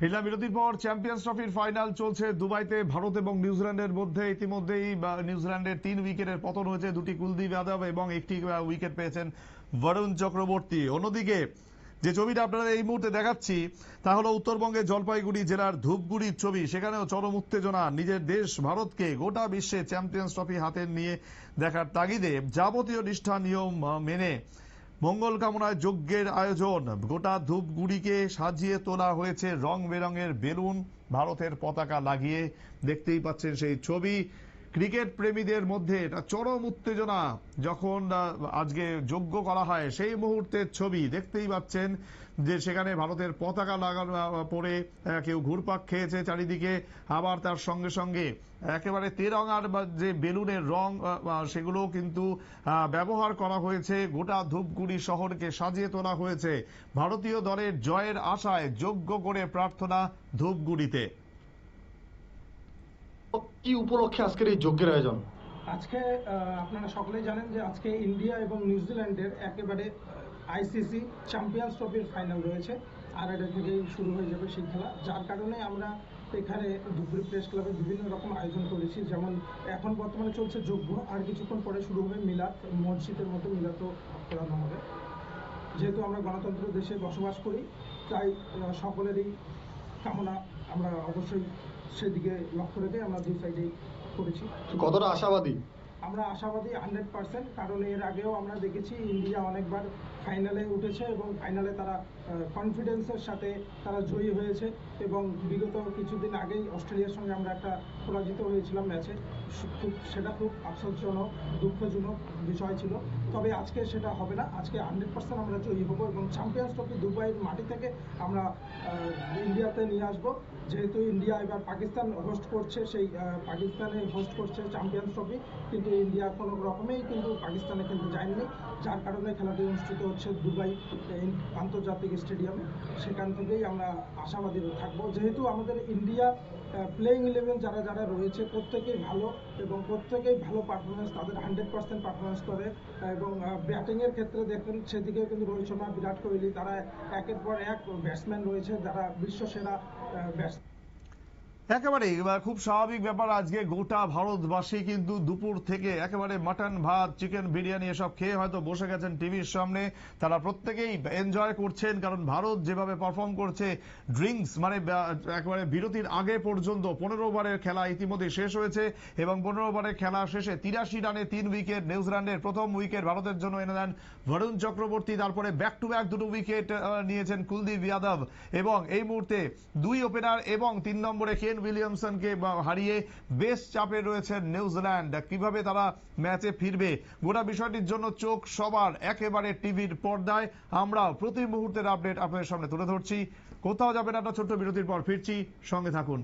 ফিরলাম বিরতির পর চ্যাম্পিয়ন্স ট্রফির ফাইনাল চলছে দুবাইতে। ভারত এবং নিউজিল্যান্ডের মধ্যে ইতিমধ্যেই নিউজিল্যান্ডের তিন উইকেটের পতন হয়েছে দুটি কুলদীপ যাদব এবং একটি উইকেট পেয়েছেন বরুণ চক্রবর্তী। অন্যদিকে, যে ছবিটা আপনারা এই মুহূর্তে দেখাচ্ছি, তা হলো উত্তরবঙ্গের জলপাইগুড়ি জেলার ধূপগুড়ির ছবি। সেখানেও চরম উত্তেজনা, নিজের দেশ ভারতকে গোটা বিশ্বে চ্যাম্পিয়ন্স ট্রফি হাতে নিয়ে দেখার তাগিদে। যাবতীয় নিষ্ঠা নিয়ম মেনে মঙ্গল কামনায় যজ্ঞের আয়োজন। গোটা ধূপগুড়িকে সাজিয়ে তোলা হয়েছে রং বেরঙের বেলুন। ভারতের পতাকা লাগিয়ে দেখতেই পাচ্ছেন সেই ছবি। ক্রিকেট প্রেমীদের মধ্যে এটা চরম উত্তেজনা যখন আজকে যজ্ঞ করা হয়, সেই মুহূর্তের ছবি দেখতেই পাচ্ছেন যে সেখানে ভারতের পতাকা লাগানো পরে কেউ ঘুরপাক খেয়েছে চারিদিকে, আবার তার সঙ্গে সঙ্গে একেবারে তেরঙার যে বেলুনের রং সেগুলো কিন্তু ব্যবহার করা হয়েছে। গোটা ধূপগুড়ি শহরকে সাজিয়ে তোলা হয়েছে। ভারতীয় দলের জয়ের আশায় যোগ্য করে প্রার্থনা ধূপগুড়িতে। কি উপলক্ষে আজকের এই যজ্ঞের আয়োজন? আজকে আপনারা সকলেই জানেন যে আজকে ইন্ডিয়া এবং নিউজিল্যান্ডের একেবারে আইসিসি চ্যাম্পিয়ন্স ট্রফির ফাইনাল রয়েছে। আর এটা থেকেই শুরু হয়ে যাবে সেই খেলা। যার কারণে আমরা এখানে ধুবড়ি প্রেস ক্লাবে বিভিন্ন রকম আয়োজন করেছি। যেমন এখন বর্তমানে চলছে যজ্ঞ, আর কিছুক্ষণ পরে শুরু হবে মিলাদ, মসজিদের মতো মিলাদও করানো হবে। যেহেতু আমরা গণতন্ত্র দেশে বসবাস করি, তাই সকলেরই কামনা আমরা অবশ্যই সেদিকে লক্ষ্য রেখে আমরা দুই সাইডেই করেছি। কতটা আশাবাদী? আমরা আশাবাদী হান্ড্রেড পার্সেন্ট কারণ এর আগেও আমরা দেখেছি ইন্ডিয়া অনেকবার ফাইনালে উঠেছে এবং ফাইনালে তারা কনফিডেন্সের সাথে তারা জয়ী হয়েছে এবং বিগত কিছুদিন আগেই অস্ট্রেলিয়ার সঙ্গে আমরা একটা পরাজিত হয়েছিলাম ম্যাচে। খুব, সেটা খুব আফসোসজনক, দুঃখজনক বিষয় ছিল। তবে আজকে সেটা হবে না। আজকে হান্ড্রেড পার্সেন্ট আমরা জয়ী হব এবং চ্যাম্পিয়ন্স ট্রফি দুবাইয়ের মাটি থেকে আমরা ইন্ডিয়াতে নিয়ে আসব। যেহেতু ইন্ডিয়া এবার পাকিস্তান হোস্ট করছে, সেই পাকিস্তানে হোস্ট করছে চ্যাম্পিয়ন্স ট্রফি কিন্তু ইন্ডিয়া কোনো রকমেই কিন্তু পাকিস্তানে কিন্তু যায়নি। যার কারণে খেলাটি অনুষ্ঠিত হচ্ছে দুবাই আন্তর্জাতিক স্টেডিয়ামে সেখান থেকেই আমরা আশাবাদী থাকব। যেহেতু আমাদের ইন্ডিয়া প্লেইং ইলেভেন যারা যারা রয়েছে, প্রত্যেকেই ভালো এবং প্রত্যেকেই ভালো পারফরমেন্স তাদের হান্ড্রেড পার্সেন্ট পারফরমেন্স করে। এবং ব্যাটিংয়ের ক্ষেত্রে দেখবেন সেদিকে কিন্তু রোহিত শর্মা, বিরাট কোহলি, তারা একের পর এক ব্যাটসম্যান রয়েছে, যারা বিশ্বসেরা ব্যাটস একেবারে খুব স্বাভাবিক ব্যাপার, আজকে গোটা ভারতবাসী কিন্তু দুপুর থেকে একেবারে মাটন ভাত, চিকেন বিরিয়ানি এসব খেয়ে হয়তো বসে গেছেন টিভির সামনে। তারা প্রত্যেকেই এনজয় করছেন, কারণ ভারত যেভাবে পারফর্ম করছে ড্রিঙ্কস মানে একেবারে বিরতির আগে পর্যন্ত, পনেরো ওভারের খেলা ইতিমধ্যে শেষ হয়েছে এবং পনেরো ওভারের খেলা শেষে তিরাশি রানে তিন উইকেট নিউজিল্যান্ডের প্রথম উইকেট ভারতের জন্য এনে দেন বরুণ চক্রবর্তী, তারপরে ব্যাক টু ব্যাক দুটো উইকেট নিয়েছেন কুলদীপ যাদব এবং এই মুহূর্তে দুই ওপেনার এবং তিন নম্বরে কেন উইলিয়ামসনকে হারিয়ে বেশ চাপে রয়েছে নিউজিল্যান্ড। কীভাবে তারা ম্যাচে ফিরবে? গোটা বিষয়টির জন্য চোখ সবার একেবারে টিভির পর্দায়। আমরা প্রতি মুহূর্তের আপডেট আপনাদের সামনে তুলে ধরছি। কোথাও যাবেন একটা ছোট্ট বিরতির পর ফিরছি। সঙ্গে থাকুন।